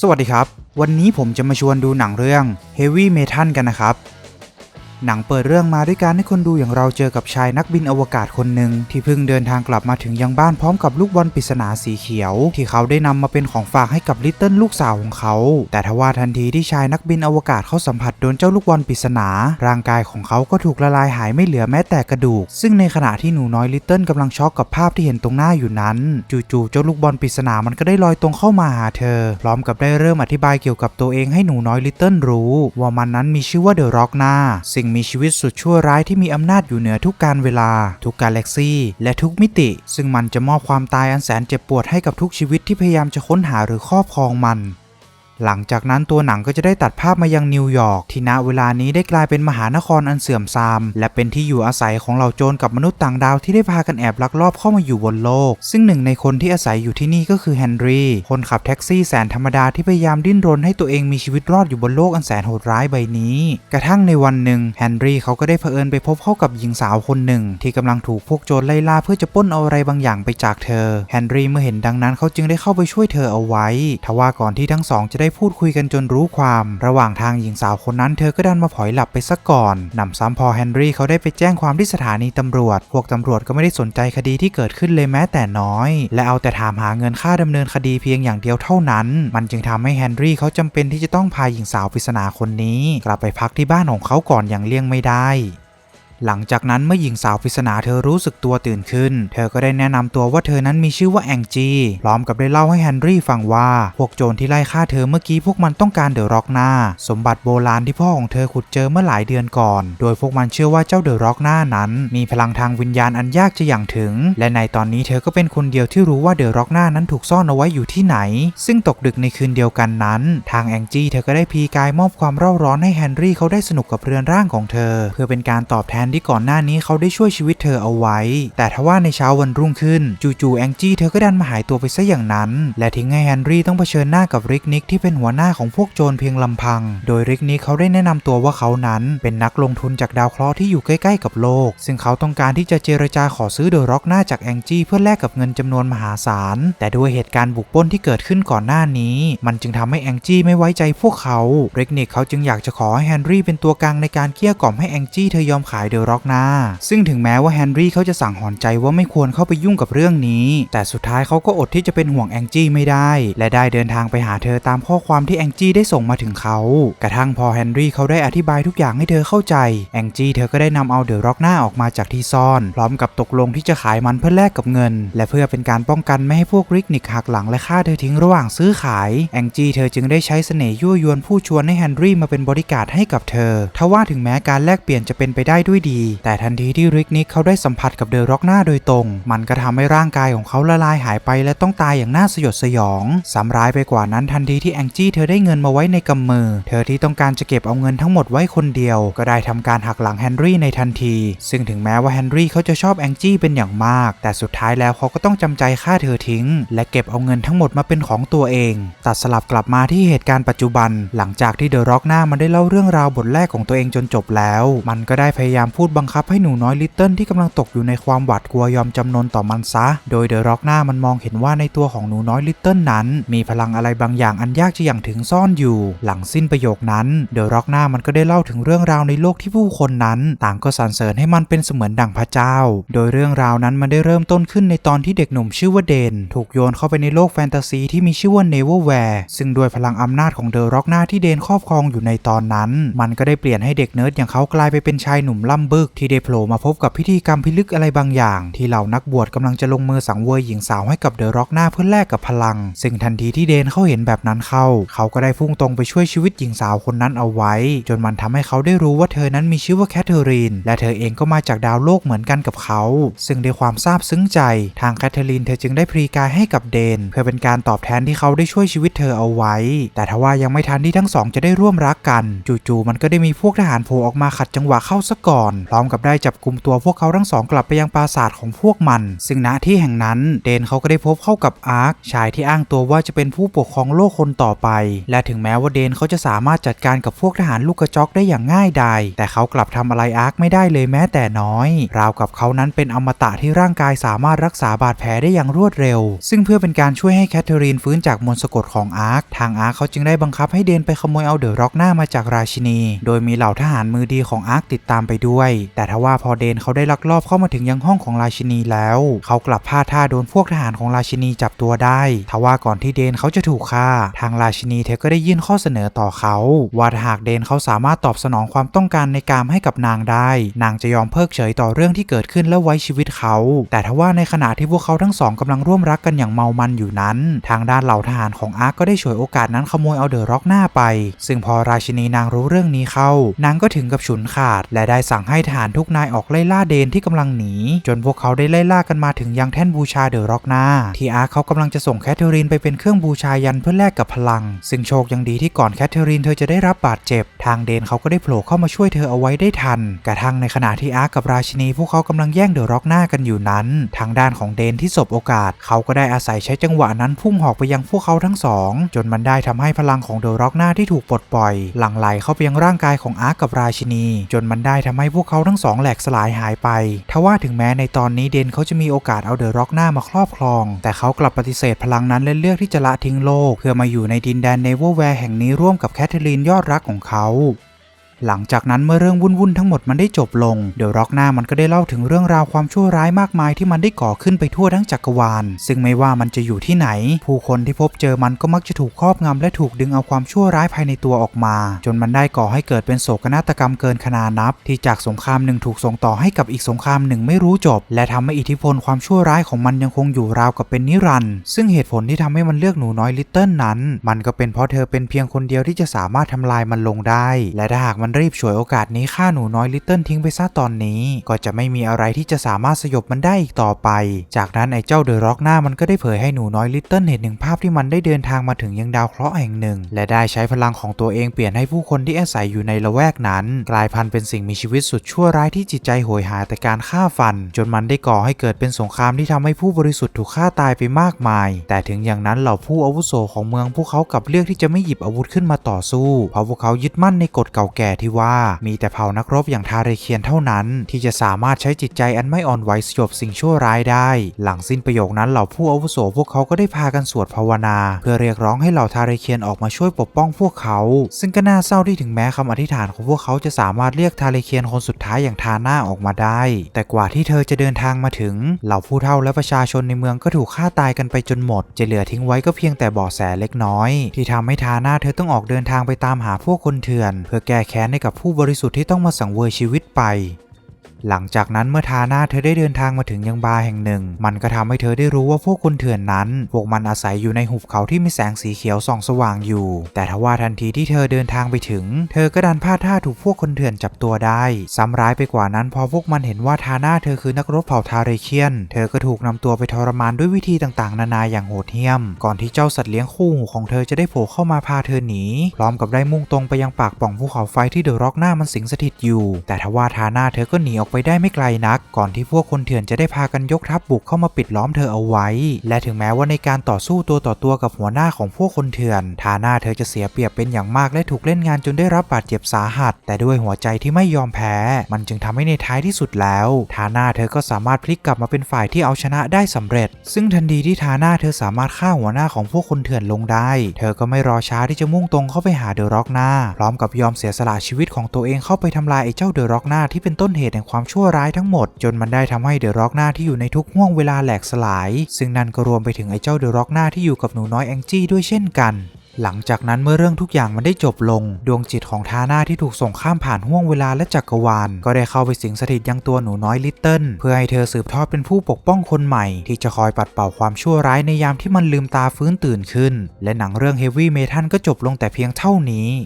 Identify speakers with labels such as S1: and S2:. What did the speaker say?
S1: สวัสดีครับ วันนี้ผมจะมาชวนดูหนังเรื่อง Heavy Metal กันนะครับ หนังเปิดเรื่องมาด้วยการให้คนดูอย่างเราเจอกับชายนักบินอวกาศคนหนึ่งที่เพิ่งเดินทางกลับมาถึงยังบ้านพร้อมกับลูกบอลปริศนาสีเขียว ที่เขาได้นำมาเป็นของฝากให้กับลิตเติ้ลลูกสาวของเขา แต่ทว่าทันทีที่ชายนักบินอวกาศเขาสัมผัสโดนเจ้าลูกบอลปริศนา ร่างกายของเขาก็ถูกละลายหายไม่เหลือแม้แต่กระดูก ซึ่งในขณะที่หนูน้อยลิตเติ้ลกำลังช็อกกับภาพที่เห็นตรงหน้าอยู่นั้น จู่ๆเจ้าลูกบอลปริศนามันก็ได้ลอยตรงเข้ามาหาเธอ พร้อมกับได้เริ่มอธิบายเกี่ยวกับตัวเองให้หนูน้อยลิตเติ้ลรู้ ว่ามันนั้นมีชื่อว่าเดอะร็อกนาสิ่งมีชีวิตสุดชั่วร้ายที่มีอำนาจอยู่เหนือทุกการเวลา ทุกกาแล็กซี่และทุกมิติ ซึ่งมันจะมอบความตายอันแสนเจ็บปวดให้กับทุกชีวิตที่พยายามจะค้นหาหรือครอบครองมัน หลังจากนั้นตัวหนังก็จะได้ตัดภาพมายังนิวยอร์กที่ณเวลานี้ได้กลายเป็นมหานครอันเสื่อมทราม และเป็นที่อยู่อาศัยของเหล่าโจรกับมนุษย์ต่างดาวที่ได้พากันแอบลักลอบเข้ามาอยู่บนโลก ซึ่งหนึ่งในคนที่อาศัยอยู่ที่นี่ก็คือแฮนรี่คนขับแท็กซี่แสนธรรมดาที่พยายามดิ้นรนให้ตัวเองมีชีวิตรอดอยู่บนโลกอันแสนโหดร้ายใบนี้ กระทั่งในวันหนึ่งแฮนรี่เขาก็ได้เผอิญไปพบเข้ากับหญิงสาวคนหนึ่ง ที่กำลังถูกพวกโจรไล่ล่าเพื่อจะปล้นเอาอะไรบางอย่างไปจากเธอแฮนรี่เมื่อเห็นดังนั้นเขาจึงได้เข้าไปช่วยเธอเอาไว้ทว่าก่อนที่ทั้งสองจะไได้พูดคุยกันจนรู้ความ ระหว่างทางหญิงสาวคนนั้นเธอก็ดันมาผอยหลับไปซะก่อนนำซ้ำพอแฮนรี่เขาได้ไปแจ้งความที่สถานีตำรวจ พวกตำรวจก็ไม่ได้สนใจคดีที่เกิดขึ้นเลยแม้แต่น้อย และเอาแต่ถามหาเงินค่าดำเนินคดีเพียงอย่างเดียวเท่านั้น มันจึงทำให้แฮนรี่เขาจำเป็นที่จะต้องพาหญิงสาวปริศนาคนนี้ กลับไปพักที่บ้านของเขาก่อนอย่างเลี่ยงไม่ได้ หลังจากนั้นเมื่อหญิงสาวปริศนาเธอรู้สึกตัวตื่นขึ้น เธอก็ได้แนะนำตัวว่าเธอนั้นมีชื่อว่าแองจีพร้อมกับได้เล่าให้แฮนรี่ฟังว่า พวกโจรที่ไล่ฆ่าเธอเมื่อกี้พวกมันต้องการเดอะร็อกหน้า สมบัติโบราณที่พ่อของเธอขุดเจอเมื่อหลายเดือนก่อน โดยพวกมันเชื่อว่าเจ้าเดอะร็อกหน้านั้น มีพลังทางวิญญาณอันยากจะอย่างถึง และในตอนนี้เธอก็เป็นคนเดียวที่รู้ว่าเดอะร็อกหน้านั้นถูกซ่อนเอาไว้อยู่ที่ไหน ซึ่งตกดึกในคืนเดียวกันนั้น ทางแองจีเธอก็ได้พีกายมอบความเร่าร้อนให้แฮนรี่เขาได้สนุกกับเรือนร่างของเธอ เพื่อเป็นการตอบแทนที่ก่อนหน้านี้เขาได้ช่วยชีวิตเธอเอาไว้ แต่ทว่าในเช้าวันรุ่งขึ้น จู่ๆแองจี้เธอก็ดันมาหายตัวไปซะอย่างนั้น และทิ้งให้แฮนรี่ต้องเผชิญหน้ากับริกนิกที่เป็นหัวหน้าของพวกโจรเพียงลำพัง โดยริกนิกเขาได้แนะนำตัวว่าเขานั้น เป็นนักลงทุนจากดาวเคราะห์ที่อยู่ใกล้ๆกับโลก ซึ่งเขาต้องการที่จะเจรจาขอซื้อเดอะร็อกหน้าจากแองจี้เพื่อแลกกับเงินจำนวนมหาศาล แต่ด้วยเหตุการณ์บุกปล้นที่เกิดขึ้นก่อนหน้านี้ มันจึงทำให้แองจี้ไม่ไว้ใจพวกเขาริกนิกเขาจึงอยากจะขอให้แฮนรี่เป็นตัวกลางในการเกลี้ยกล่อมให้แองจี้เธอยอมขายเดร็อกหน้าซึ่งถึงแม้ว่าแฮนรี่เขาจะสั่งหอนใจว่าไม่ควรเข้าไปยุ่งกับเรื่องนี้ แต่สุดท้ายเขาก็อดที่จะเป็นห่วงแองจี้ไม่ได้ และได้เดินทางไปหาเธอตามข้อความที่แองจี้ได้ส่งมาถึงเขา กระทั่งพอแฮนรี่เขาได้อธิบายทุกอย่างให้เธอเข้าใจ แองจี้เธอก็ได้นำเอาเดร็อกหน้าออกมาจากที่ซ่อน พร้อมกับตกลงที่จะขายมันเพื่อแลกกับเงิน และเพื่อเป็นการป้องกันไม่ให้พวกริกนิกหักหลังและฆ่าเธอทิ้งระหว่างซื้อขาย แองจี้เธอจึงได้ใช้เสน่ห์ยั่วยวนผู้ชวนให้แฮนรี่มาเป็นบริการให้กับเธอทว่าถึงแม้การแลกเปลี่ยนจะเป็นไปได้ด้วยดี แต่ทันทีที่ริกนิกเขาได้สัมผัสกับเดอะร็อกหน้าโดยตรง มันก็ทำให้ร่างกายของเขาละลายหายไปและต้องตายอย่างน่าสยดสยองซ้ำร้ายไปกว่านั้นทันทีที่แองจี้เธอได้เงินมาไว้ในกำมือ เธอที่ต้องการจะเก็บเอาเงินทั้งหมดไว้คนเดียว ก็ได้ทำการหักหลังแฮนรี่ในทันที ซึ่งถึงแม้ว่าแฮนรี่เขาจะชอบแองจี้เป็นอย่างมาก แต่สุดท้ายแล้วเขาก็ต้องจำใจฆ่าเธอทิ้ง และเก็บเอาเงินทั้งหมดมาเป็นของตัวเอง ตัดสลับกลับมาที่เหตุการณ์ปัจจุบัน หลังจากที่เดอะร็อกหน้ามันได้เล่าเรื่องราวบทแรกของตัวเองจนจบแล้ว มันก็ได้พยายามพูดบังคับให้หนูน้อยลิตเติ้ลที่กำลังตกอยู่ในความหวาดกลัวยอมจำนนต่อมันซะ โดยเดอะร็อกหน้ามันมองเห็นว่าในตัวของหนูน้อยลิตเติ้ลนั้น มีพลังอะไรบางอย่างอันยากจะอย่างถึงซ่อนอยู่ หลังสิ้นประโยคนั้นเดอะร็อกหน้ามันก็ได้เล่าถึงเรื่องราวในโลกที่ผู้คนนั้น ต่างก็สรรเสริญให้มันเป็นเสมือนดั่งพระเจ้า โดยเรื่องราวนั้นมันได้เริ่มต้นขึ้นในตอนที่เด็กหนุ่มชื่อว่าเดน ถูกโยนเข้าไปในโลกแฟนตาซีที่มีชื่อว่าเนเวอร์แวร์ซึ่งด้วยพลังอำนาจของเดอะร็อกหน้าที่เดนครอบครองอยู่ในตอนนั้น มันก็ได้เปลี่ยนให้เด็กเนิร์ดอย่างเขากลายไปเป็นชายหนุ่มล่ำบึกที่ได้โผล่มาพบกับพิธีกรรมพิลึกอะไรบางอย่าง ที่เหล่านักบวชกำลังจะลงมือสังเวยหญิงสาวให้กับเดอะร็อกหน้าเพื่อแลกกับพลัง ซึ่งทันทีที่เดนเขาเห็นแบบนั้นเข้า เขาก็ได้พุ่งตรงไปช่วยชีวิตหญิงสาวคนนั้นเอาไว้ จนมันทำให้เขาได้รู้ว่าเธอนั้นมีชื่อว่าแคทเธอรีนและเธอเองก็มาจากดาวโลกเหมือนกันกับเขา ซึ่งด้วยความซาบซึ้งใจ ทางแคทเธอรีนเธอจึงได้พรีกายให้กับเดน เพื่อเป็นการตอบแทนที่เขาได้ช่วยชีวิตเธอเอาไว้ แต่ทว่ายังไม่ทันที่ทั้งสองจะได้ร่วมรักกัน จู่ๆมันก็ได้มีพวกทหารโผล่ออกมาขัดจังหวะเข้าซะก่อนพร้อมกับได้จับกลุ่มตัวพวกเขาทั้งสองกลับไปยังปราสาทของพวกมัน ซึ่งณที่แห่งนั้นเดนเขาก็ได้พบเข้ากับอาร์คชายที่อ้างตัวว่าจะเป็นผู้ปกครองโลกคนต่อไป และถึงแม้ว่าเดนเขาจะสามารถจัดการกับพวกทหารลูกกระจอกได้อย่างง่ายดายแต่เขากลับทำอะไรอาร์คไม่ได้เลยแม้แต่น้อย ราวกับเขานั้นเป็นอมตะที่ร่างกายสามารถรักษาบาดแผลได้อย่างรวดเร็ว ซึ่งเพื่อเป็นการช่วยให้แคทเธอรีนฟื้นจากมนต์สะกดของอาร์คทางอาร์คเขาจึงได้บังคับให้เดนไปขโมยเอาเดอะร็อกหน้ามาจากราชินี โดยมีเหล่าทหารมือดีของอาร์คติดตามไปด้วยแต่ทว่าพอเดนเขาได้ลักลอบเข้ามาถึงยังห้องของราชินีแล้ว เขากลับพลาดท่าโดนพวกทหารของราชินีจับตัวได้ ทว่าก่อนที่เดนเขาจะถูกฆ่า ทางราชินีเธอก็ได้ยื่นข้อเสนอต่อเขา ว่าหากเดนเขาสามารถตอบสนองความต้องการในการให้กับนางได้ นางจะยอมเพิกเฉยต่อเรื่องที่เกิดขึ้นและไว้ชีวิตเขา แต่ทว่าในขณะที่พวกเขาทั้งสองกำลังร่วมรักกันอย่างเมามันอยู่นั้น ทางด้านเหล่าทหารของอาร์ก็ได้ฉวยโอกาสนั้นขโมยเอาเดอะร็อกหน้าไป ซึ่งพอราชินีนางรู้เรื่องนี้เข้า นางก็ถึงกับฉุนขาด และได้สั่งให้ทหารทุกนายออกไล่ล่าเดนที่กำลังหนี จนพวกเขาได้ไล่ล่ากันมาถึงยังแท่นบูชาเดอะร็อกหน้าที่อาร์เขากำลังจะส่งแคทเธอรีนไปเป็นเครื่องบูชายันเพื่อแลกกับพลัง ซึ่งโชคยังดีที่ก่อนแคทเธอรีนเธอจะได้รับบาดเจ็บ ทางเดนเขาก็ได้โผล่เข้ามาช่วยเธอเอาไว้ได้ทัน กระทั่งในขณะที่อาร์กับราชินีพวกเขากำลังแย่งเดอะร็อกหน้ากันอยู่นั้น ทางด้านของเดนที่สบโอกาส เขาก็ได้อาศัยใช้จังหวะนั้นพุ่งหอกไปยังพวกเขาทั้งสองจนมันได้ทำให้พลังของเดอะร็อกหน้าที่ถูกปลดปล่อยหลั่งไหลเข้าไปยังร่างกายของอาร์กับราชินี จนมันได้ทำให้พวกเขาทั้งสองแหลกสลายหายไป ทว่าถึงแม้ในตอนนี้เดนเขาจะมีโอกาสเอาเดอะร็อกหน้ามาครอบครอง แต่เขากลับปฏิเสธพลังนั้นและเลือกที่จะละทิ้งโลก เพื่อมาอยู่ในดินแดนเนเวอร์แวร์แห่งนี้ร่วมกับแคทเธอรีนยอดรักของเขา หลังจากนั้นเมื่อเรื่องวุ่นๆทั้งหมดมันได้จบลง เดอะร็อกหน้ามันก็ได้เล่าถึงเรื่องราวความชั่วร้ายมากมายที่มันได้ก่อขึ้นไปทั่วทั้งจักรวาล ซึ่งไม่ว่ามันจะอยู่ที่ไหน ผู้คนที่พบเจอมันก็มักจะถูกครอบงำและถูกดึงเอาความชั่วร้ายภายในตัวออกมา จนมันได้ก่อให้เกิดเป็นโศกนาฏกรรมเกินขนานับ ที่จากสงครามหนึ่งถูกส่งต่อให้กับอีกสงครามหนึ่งไม่รู้จบ และทำให้อิทธิพลความชั่วร้ายของมันยังคงอยู่ราวกับเป็นนิรันด์ซึ่งเหตุผลที่ทำให้มันเลือกหนูน้อยลิตเติ้ลนั้น มันก็เป็นเพราะเธอเป็นเพียงคนเดียวที่จะสามารถทำลายมันลงได้ และถ้าหากมันรีบฉวยโอกาสนี้ฆ่าหนูน้อยลิตเติ้ลทิ้งไปซะตอนนี้ ก็จะไม่มีอะไรที่จะสามารถสยบมันได้อีกต่อไป จากนั้นไอ้เจ้าเดอะร็อกหน้ามันก็ได้เผยให้หนูน้อยลิตเติ้ลเห็นหนึ่งภาพที่มันได้เดินทางมาถึงยังดาวเคราะห์แห่งหนึ่ง และได้ใช้พลังของตัวเองเปลี่ยนให้ผู้คนที่อาศัยอยู่ในละแวกนั้น กลายพันธุ์เป็นสิ่งมีชีวิตสุดชั่วร้ายที่จิตใจโหยหาแต่การฆ่าฟัน จนมันได้ก่อให้เกิดเป็นสงครามที่ทำให้ผู้บริสุทธิ์ถูกฆ่าตายไปมากมาย แต่ถึงอย่างนั้นเหล่าผู้อาวุโสของเมืองพวกเขากลับเลือกที่จะไม่หยิบอาวุธขึ้นมาต่อสู้ เพราะพวกเขายึดมั่นในกฎเก่าแก่ที่ว่ามีแต่เผ่านักรบอย่างทาเรเคียนเท่านั้น ที่จะสามารถใช้จิตใจอันไม่อ่อนไหวสยบสิ่งชั่วร้ายได้ หลังสิ้นประโยคนั้นเหล่าผู้อาวุโสพวกเขาก็ได้พากันสวดภาวนา เพื่อเรียกร้องให้เหล่าทาเรเคียนออกมาช่วยปกป้องพวกเขา ซึ่งก็น่าเศร้าที่ถึงแม้คำอธิษฐานของพวกเขาจะสามารถเรียกทาเรเคียนคนสุดท้ายอย่างทาน่าออกมาได้ แต่กว่าที่เธอจะเดินทางมาถึง เหล่าผู้เฒ่าและประชาชนในเมืองก็ถูกฆ่าตายกันไปจนหมด จะเหลือทิ้งไว้ก็เพียงแต่เบาะแสเล็กน้อย ที่ทำให้ทาน่าเธอต้องออกเดินทางไปตามหาพวกคนเถื่อน เพื่อแก้แค้นให้กับผู้บริสุทธิ์ที่ต้องมาสังเวยชีวิตไป หลังจากนั้นเมื่อทาน่าเธอได้เดินทางมาถึงยังบาร์แห่งหนึ่ง มันก็ทำให้เธอได้รู้ว่าพวกคนเถื่อนนั้น พวกมันอาศัยอยู่ในหุบเขาที่มีแสงสีเขียวส่องสว่างอยู่ แต่ทว่าทันทีที่เธอเดินทางไปถึง เธอก็ดันพลาดท่าถูกพวกคนเถื่อนจับตัวได้ซ้ำร้ายไปกว่านั้นพอพวกมันเห็นว่าทาน่าเธอคือนักรบเผ่าทาเรเคียน เธอก็ถูกนำตัวไปทรมานด้วยวิธีต่างๆ นานาอย่างโหดเหี้ยม ก่อนที่เจ้าสัตว์เลี้ยงคู่หูของเธอจะได้โผล่เข้ามาพาเธอหนี พร้อมกับได้มุ่งตรงไปยังปากป่องภูเขาไฟที่เดอะร็อกหน้ามันสิงสถิตอยู่ แต่ทว่าทาน่าเธอก็หนีออกไปได้ไม่ไกลนัก ก่อนที่พวกคนเถื่อนจะได้พากันยกทัพบุกเข้ามาปิดล้อมเธอเอาไว้ และถึงแม้ว่าในการต่อสู้ตัวต่อตัวกับหัวหน้าของพวกคนเถื่อนทาน่าเธอจะเสียเปรียบเป็นอย่างมากและถูกเล่นงานจนได้รับบาดเจ็บสาหัส แต่ด้วยหัวใจที่ไม่ยอมแพ้ มันจึงทำให้ในท้ายที่สุดแล้วทาน่าเธอก็สามารถพลิกกลับมาเป็นฝ่ายที่เอาชนะได้สำเร็จ ซึ่งทันทีที่ทาน่าเธอสามารถฆ่าหัวหน้าของพวกคนเถื่อนลงได้ เธอก็ไม่รอช้าที่จะมุ่งตรงเข้าไปหาเดอะร็อกหน้าพร้อมกับยอมเสียสละชีวิตของตัวเองเข้าไปทำลายไอ้เจ้าเดอะร็อกหน้าที่เป็นต้นเหตุแห่งความชั่วร้ายทั้งหมด จนมันได้ทำให้เดอะร็อกหน้าที่อยู่ในทุกห่วงเวลาแหลกสลาย ซึ่งนั่นก็รวมไปถึงไอ้เจ้าเดอะร็อกหน้าที่อยู่กับหนูน้อยแองจี้ด้วยเช่นกันหลังจากนั้นเมื่อเรื่องทุกอย่างมันได้จบลง ดวงจิตของทาน่าที่ถูกส่งข้ามผ่านห่วงเวลาและจักรวาล ก็ได้เข้าไปสิงสถิตยังตัวหนูน้อยลิตเติ้ลเพื่อให้เธอสืบทอดเป็นผู้ปกป้องคนใหม่ ที่จะคอยปัดเป่าความชั่วร้ายในยามที่มันลืมตาฟื้นตื่นขึ้น และหนังเรื่อง Heavy Metal ก็จบลงแต่เพียงเท่านี้